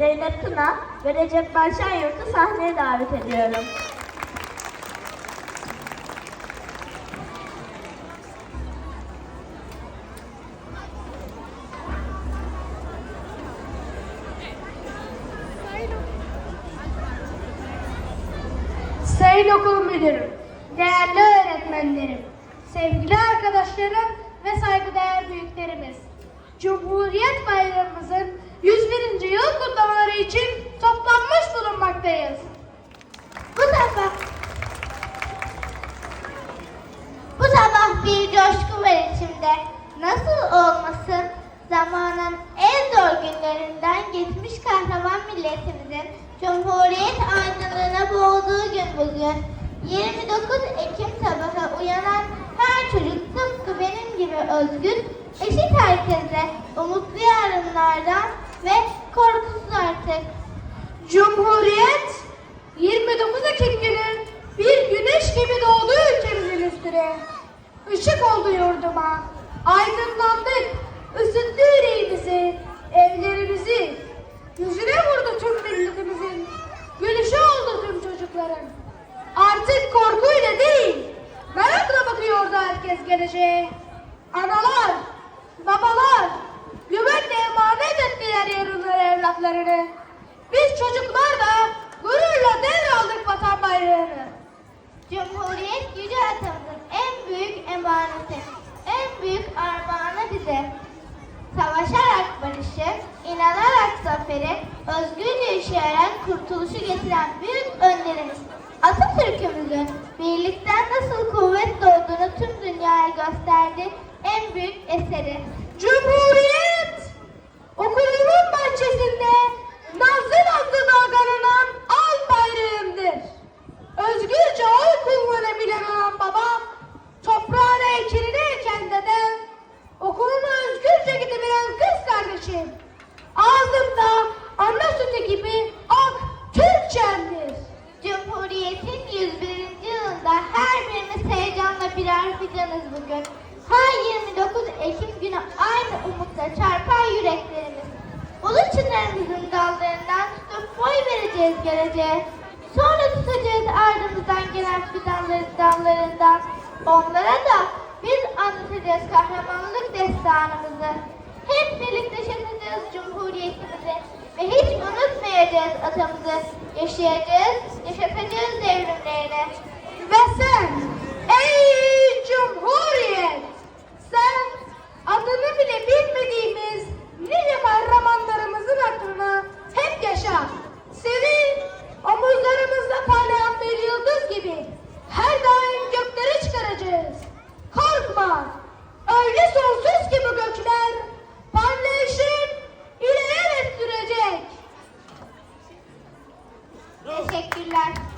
Zeynep Tuna ve Recep Barşan Yurt'u sahneye davet ediyorum. Sayın okul müdürüm, değerli öğretmenlerim, sevgili arkadaşlarım ve saygıdeğer büyüklerimiz. Cumhuriyet Bayramımızın 101. yıl kutlamaları için toplanmış bulunmaktayız. Bu sabah Bu sabah bir coşku var içimde. Nasıl olmasın? Zamanın en zor günlerinden geçmiş kahraman milletimizin Cumhuriyet aydınlığına boğulduğu gün bugün. 29 Ekim sabahı uyanan her çocuk tıpkı benim gibi özgür, eşit herkese, umutlu yarınlardan ve korkusuz artık. Cumhuriyet 29 Ekim günü bir güneş gibi doğdu ülkemizin üstüne. Işık oldu yurduma. Aydınlandık. ısıttı yüreğimizi, evlerimizi. Yüzüne vurdu tüm milletimizin. Gülüşü oldu tüm çocukların. Artık korkuyla değil, merakla bakıyordu herkes geleceğe. Analar, evlatlarını. Biz çocuklar da gururla devraldık vatan bayrağını. Cumhuriyet yüce atamızın en büyük emaneti, en büyük armağanı bize. Savaşarak barışı, inanarak zaferi, özgürce yaşayarak kurtuluşu getiren büyük önderimiz Atatürk'ümüzün birlikten nasıl fidanız bugün. Her 29 Ekim günü aynı umutla çarpar yüreklerimiz. Ulu çınarımızın dallarından tutup boy vereceğiz geleceğe. Sonra tutacağız ardımızdan gelen fidanların dallarından. Onlara da biz anlatacağız kahramanlık destanımızı. Hep birlikte yaşatacağız Cumhuriyetimizi ve hiç unutmayacağız atamızı. Yaşayacağız, yaşatacağız sığmaz. Öyle sonsuz ki bu gökler parlayışın ileriye sürecek. Teşekkürler.